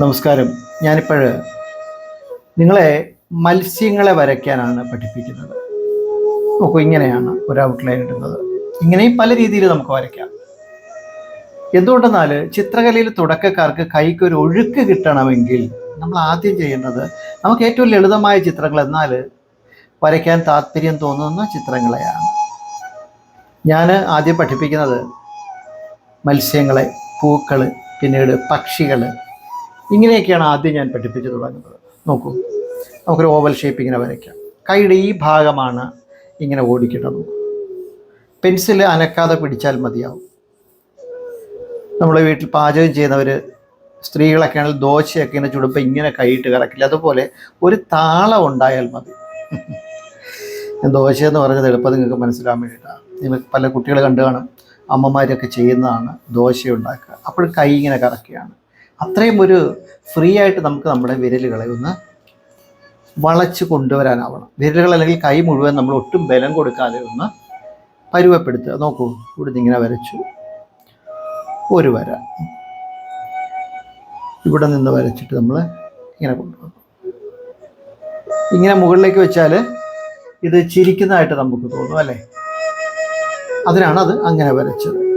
നമസ്കാരം. ഞാനിപ്പോൾ നിങ്ങളെ മത്സ്യങ്ങളെ വരയ്ക്കാനാണ് പഠിപ്പിക്കുന്നത്. നോക്കൂ ഇങ്ങനെയാണ് ഒരു ഔട്ട്ലൈൻ ഇടുന്നത്. ഇങ്ങനെയും പല രീതിയിൽ നമുക്ക് വരയ്ക്കാം. എന്തുകൊണ്ടെന്നാൽ ചിത്രകലയിൽ തുടക്കക്കാർക്ക് കൈക്ക് ഒരു ഒഴുക്ക് കിട്ടണമെങ്കിൽ നമ്മൾ ആദ്യം ചെയ്യേണ്ടത് നമുക്ക് ഏറ്റവും ലളിതമായ ചിത്രങ്ങൾ എന്നാൽ വരയ്ക്കാൻ താല്പര്യം തോന്നുന്ന ചിത്രങ്ങളെയാണ്. ഞാൻ ആദ്യം പഠിപ്പിക്കുന്നത് മത്സ്യങ്ങളെ പൂക്കൾ പിന്നീട് പക്ഷികൾ ഇങ്ങനെയൊക്കെയാണ് ആദ്യം ഞാൻ പഠിപ്പിച്ചു തുടങ്ങുന്നത്. നോക്കൂ നമുക്കൊരു ഓവൽ ഷേപ്പ് ഇങ്ങനെ വരയ്ക്കാം. കൈയുടെ ഈ ഭാഗമാണ് ഇങ്ങനെ ഓടിക്കേണ്ടത്. പെൻസിൽ അനക്കാതെ പിടിച്ചാൽ മതിയാവും. നമ്മുടെ വീട്ടിൽ പാചകം ചെയ്യുന്നവർ സ്ത്രീകളൊക്കെ ആണെങ്കിൽ ദോശയൊക്കെ ഇങ്ങനെ ചുടുമ്പോൾ ഇങ്ങനെ കൈയിട്ട് കിടക്കില്ല അതുപോലെ ഒരു താളം ഉണ്ടായാൽ മതി. ദോശയെന്ന് ദോശ എന്ന് പറഞ്ഞത് എളുപ്പം നിങ്ങൾക്ക് മനസ്സിലാൻ വേണ്ടിയിട്ടാണ് നിങ്ങൾ പല കുട്ടികൾ കണ്ടു കാണും. അമ്മമാരൊക്കെ ചെയ്യുന്നതാണ് ദോശ ഉണ്ടാക്കുക അപ്പോൾ കൈ ഇങ്ങനെ കറക്കുകയാണ്. അത്രയും ഒരു ഫ്രീ ആയിട്ട് നമുക്ക് നമ്മുടെ വിരലുകളെ ഒന്ന് വളച്ച് കൊണ്ടുവരാനാവണം. വിരലുകൾ അല്ലെങ്കിൽ കൈ മുഴുവൻ നമ്മൾ ഒട്ടും ബലം കൊടുക്കാതെ ഒന്ന് പരുവപ്പെടുത്തുക. നോക്കൂ ഇവിടുന്ന് ഇങ്ങനെ വരച്ചു. ഒരു വര. ഇവിടെ നിന്ന് വരച്ചിട്ട് നമ്മൾ ഇങ്ങനെ കൊണ്ടുപോകും. ഇങ്ങനെ മുകളിലേക്ക് വെച്ചാൽ ഇത് ചിരിക്കുന്നതായിട്ട് നമുക്ക് തോന്നും അല്ലേ? അതിനാണ് അത് അങ്ങനെ വരച്ചത്.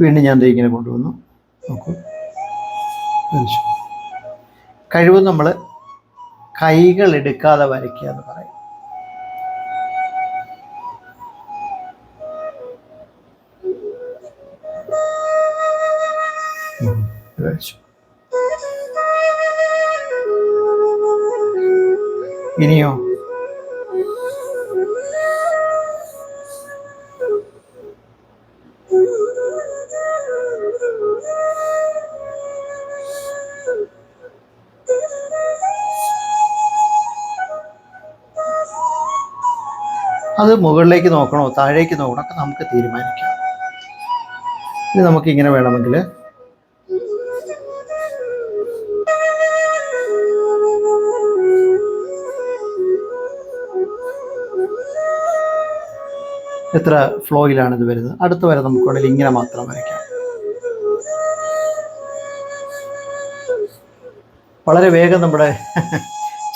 വീണ്ടും ഞാൻ ഇങ്ങനെ കൊണ്ടുവന്നു. നോക്കൂ. കഴിവ് നമ്മൾ കൈകൾ എടുക്കാതെ വരയ്ക്കുക എന്ന് പറയും. ഇനിയോ അത് മുകളിലേക്ക് നോക്കണോ താഴേക്ക് നോക്കണോ ഒക്കെ നമുക്ക് തീരുമാനിക്കാം. ഇത് നമുക്ക് ഇങ്ങനെ വേണമെങ്കിൽ എത്ര ഫ്ലോയിലാണ് ഇത് വരുന്നത്? അടുത്ത വരെ നമുക്ക് വേണമെങ്കിൽ ഇങ്ങനെ മാത്രം വരയ്ക്കാം. വളരെ വേഗം നമ്മുടെ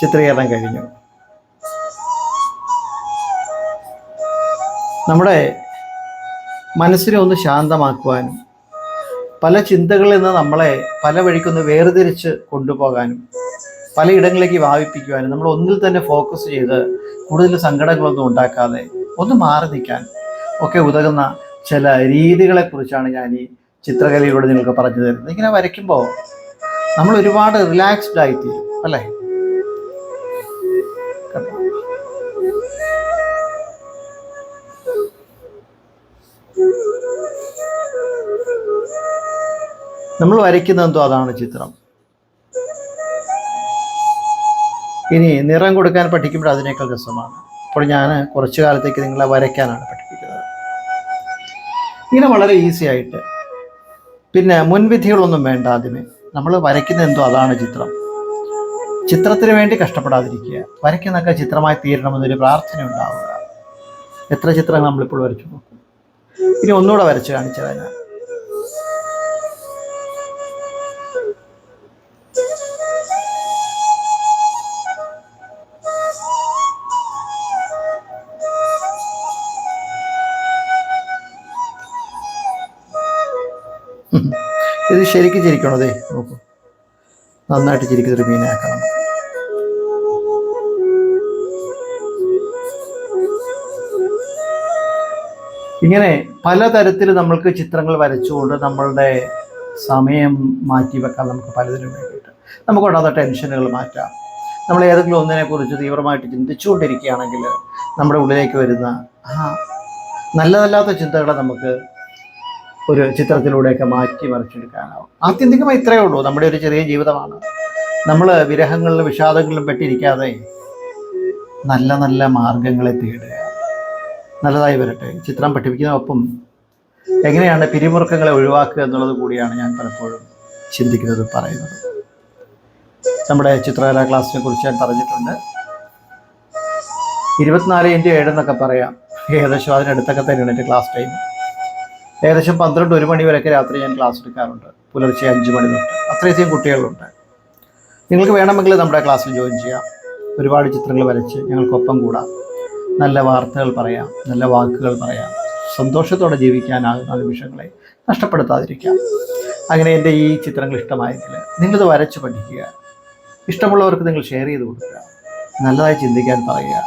ചിത്രീകരണം കഴിഞ്ഞു. നമ്മുടെ മനസ്സിനെ ഒന്ന് ശാന്തമാക്കുവാനും പല ചിന്തകളിൽ നിന്ന് നമ്മളെ പല വഴിക്കൊന്ന് വേർതിരിച്ച് കൊണ്ടുപോകാനും പലയിടങ്ങളിലേക്ക് വാവിപ്പിക്കുവാനും നമ്മൾ ഒന്നിൽ തന്നെ ഫോക്കസ് ചെയ്ത് കൂടുതൽ സങ്കടങ്ങളൊന്നും ഉണ്ടാക്കാതെ ഒന്ന് മാറി നിൽക്കാൻ ഒക്കെ ഉതകുന്ന ചില രീതികളെ കുറിച്ചാണ് ഞാൻ ഈ ചിത്രകലയിലൂടെ നിങ്ങൾക്ക് പറഞ്ഞു തരുന്നത്. ഇങ്ങനെ വരയ്ക്കുമ്പോൾ നമ്മൾ ഒരുപാട് റിലാക്സ്ഡ് ആയിത്തീരും അല്ലേ? നമ്മൾ വരയ്ക്കുന്ന എന്തോ അതാണ് ചിത്രം. ഇനി നിറം കൊടുക്കാൻ പഠിക്കുമ്പോൾ അതിനേക്കാൾ രസമാണ്. അപ്പോൾ ഞാൻ കുറച്ചു കാലത്തേക്ക് നിങ്ങളെ വരയ്ക്കാനാണ് പഠിപ്പിക്കുന്നത്. ഇങ്ങനെ വളരെ ഈസി ആയിട്ട്. പിന്നെ മുൻവിധികളൊന്നും വേണ്ട ആദ്യമേ. നമ്മൾ വരയ്ക്കുന്ന എന്തോ അതാണ് ചിത്രം. ചിത്രത്തിന് വേണ്ടി കഷ്ടപ്പെടാതിരിക്കുക. വരയ്ക്കുന്നൊക്കെ ചിത്രമായി തീരണമെന്നൊരു പ്രാർത്ഥന ഉണ്ടാവുക. എത്ര ചിത്രങ്ങൾ നമ്മളിപ്പോൾ വരച്ചു നോക്കും. ഇനി ഒന്നുകൂടെ വരച്ച് കാണിച്ചു തരാം ഇത് ശരിക്കും ചിരിക്കണതേ നോക്കൂ. നന്നായിട്ട് ചിരിക്കുന്നൊരു മീനെ മീനാക്കണം. ഇങ്ങനെ പലതരത്തിൽ നമ്മൾക്ക് ചിത്രങ്ങൾ വരച്ചുകൊണ്ട് നമ്മളുടെ സമയം മാറ്റി വെക്കാൻ നമുക്ക് പലതിനും വേണ്ടിയിട്ട്. നമുക്കുണ്ടാകുന്ന ടെൻഷനുകൾ മാറ്റാം. നമ്മൾ ഏതെങ്കിലും ഒന്നിനെക്കുറിച്ച് തീവ്രമായിട്ട് ചിന്തിച്ചുകൊണ്ടിരിക്കുകയാണെങ്കിൽ നമ്മുടെ ഉള്ളിലേക്ക് വരുന്ന ആ നല്ലതല്ലാത്ത ചിന്തകളെ നമുക്ക് ഒരു ചിത്രത്തിലൂടെയൊക്കെ മാറ്റി മറിച്ചെടുക്കാനാവും. ആത്യന്തികമായി ഇത്രയേ ഉള്ളൂ. നമ്മുടെ ഒരു ചെറിയ ജീവിതമാണ്. നമ്മൾ വിരഹങ്ങളിലും വിഷാദങ്ങളിലും പെട്ടിരിക്കാതെ നല്ല നല്ല മാർഗങ്ങളെ തേടുക. നല്ലതായി വരട്ടെ. ചിത്രം പഠിപ്പിക്കുന്നതൊപ്പം എങ്ങനെയാണ് പിരിമുറുക്കങ്ങളെ ഒഴിവാക്കുക എന്നുള്ളത് കൂടിയാണ് ഞാൻ പലപ്പോഴും ചിന്തിക്കുന്നത് പറയുന്നത്. നമ്മുടെ ചിത്രകലാ ക്ലാസ്സിനെ കുറിച്ച് ഞാൻ പറഞ്ഞിട്ടുണ്ട്. ഇരുപത്തിനാല് ഇന്റു ഏഴെന്നൊക്കെ പറയാം. ഏകദേശം അതിനടുത്തൊക്കെ തന്നെയാണ് എന്റെ ക്ലാസ് ടൈം. ഏകദേശം പന്ത്രണ്ട് ഒരു മണി വരെയൊക്കെ രാത്രി ഞാൻ ക്ലാസ് എടുക്കാറുണ്ട്. പുലർച്ചെ അഞ്ച് മണി തൊട്ട്. അത്രയധികം കുട്ടികളുണ്ട്. നിങ്ങൾക്ക് വേണമെങ്കിൽ നമ്മുടെ ക്ലാസ്സിൽ ജോയിൻ ചെയ്യാം. ഒരുപാട് ചിത്രങ്ങൾ വരച്ച് ഞങ്ങൾക്കൊപ്പം കൂടാം. നല്ല വാർത്തകൾ പറയാം നല്ല വാക്കുകൾ പറയാം. സന്തോഷത്തോടെ ജീവിക്കാനാകുന്ന നിമിഷങ്ങളെ നഷ്ടപ്പെടുത്താതിരിക്കാം. അങ്ങനെ എന്റെ ഈ ചിത്രങ്ങൾ ഇഷ്ടമായെങ്കിൽ നിങ്ങളിത് വരച്ച് പഠിക്കുക. ഇഷ്ടമുള്ളവർക്ക് നിങ്ങൾ ഷെയർ ചെയ്ത് കൊടുക്കുക. നല്ലതായി ചിന്തിക്കാൻ പറയുക.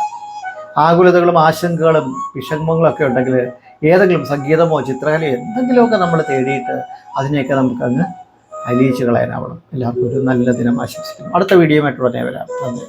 ആകുലതകളും ആശങ്കകളും വിഷമങ്ങളും ഒക്കെ ഉണ്ടെങ്കിൽ ഏതെങ്കിലും സംഗീതമോ ചിത്രകലയോ എന്തെങ്കിലുമൊക്കെ നമ്മൾ തേടിയിട്ട് അതിനെയൊക്കെ നമുക്ക് അങ്ങ് അലിയിച്ച് കളയാനാവണം. എല്ലാവർക്കും ഒരു നല്ല ദിനം ആശംസിക്കുന്നു. അടുത്ത വീഡിയോയുമായിട്ട് ഉടനെ വരാം. നന്ദി.